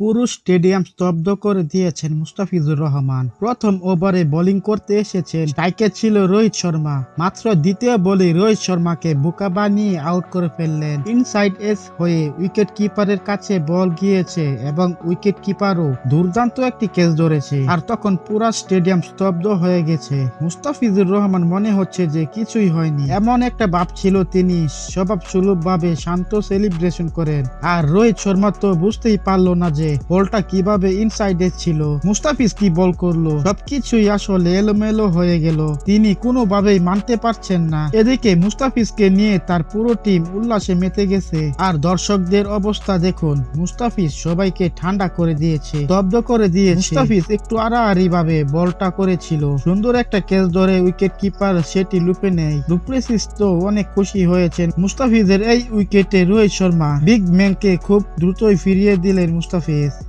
পুরো স্টেডিয়াম স্তব্ধ করে দিয়েছেন মুস্তাফিজুর রহমান। প্রথম ওভারে বোলিং করতে এসেছেন স্ট্রাইকে ছিল রোহিত শর্মা। মাত্র দ্বিতীয় বলে রোহিত শর্মাকে বোকা বানিয়ে আউট করে ফেললেন। ইনসাইড এস হয়ে উইকেট কিপারের কাছে বল গিয়েছে এবং উইকেট কিপারও দুর্দান্ত একটি ক্যাচ ধরেছে। আর তখন পুরা স্টেডিয়াম স্তব্ধ হয়ে গেছে। মুস্তাফিজুর রহমান মনে হচ্ছে যে কিছুই হয়নি। এমন একটা ভাব ছিল তিনি। স্বভাব সুলভ ভাবে শান্ত সেলিব্রেশন করেন। আর রোহিত শর্মা তো বুঝতেই পারল না যে বলটা কীভাবে ইনসাইডে ছিল? মুস্তাফিজ কি বল করল? সবকিছুই আসলে এলোমেলো হয়ে গেল। তিনি কোনোভাবেই মানতে পারছেন না। এদিকে মুস্তাফিজকে নিয়ে তার পুরো টিম উল্লাসে মেতে গেছে। আর দর্শকদের অবস্থা দেখুন, মুস্তাফিজ সবাইকে ঠান্ডা করে দিয়েছে স্তব্ধ করে দিয়েছে। মুস্তাফিজ একটু আড়াআড়ি ভাবে বলটা করেছিল। সুন্দর একটা ক্যাচ ধরে উইকেট কিপার সেটি লুপে নেয়। ডুপ্লেসিস তো অনেক খুশি হয়েছেন। মুস্তাফিজের এই উইকেটে রোহিত শর্মা, বিগ ম্যানকে খুব দ্রুতই ফিরিয়ে দিলেন মুস্তাফিজ। Peace.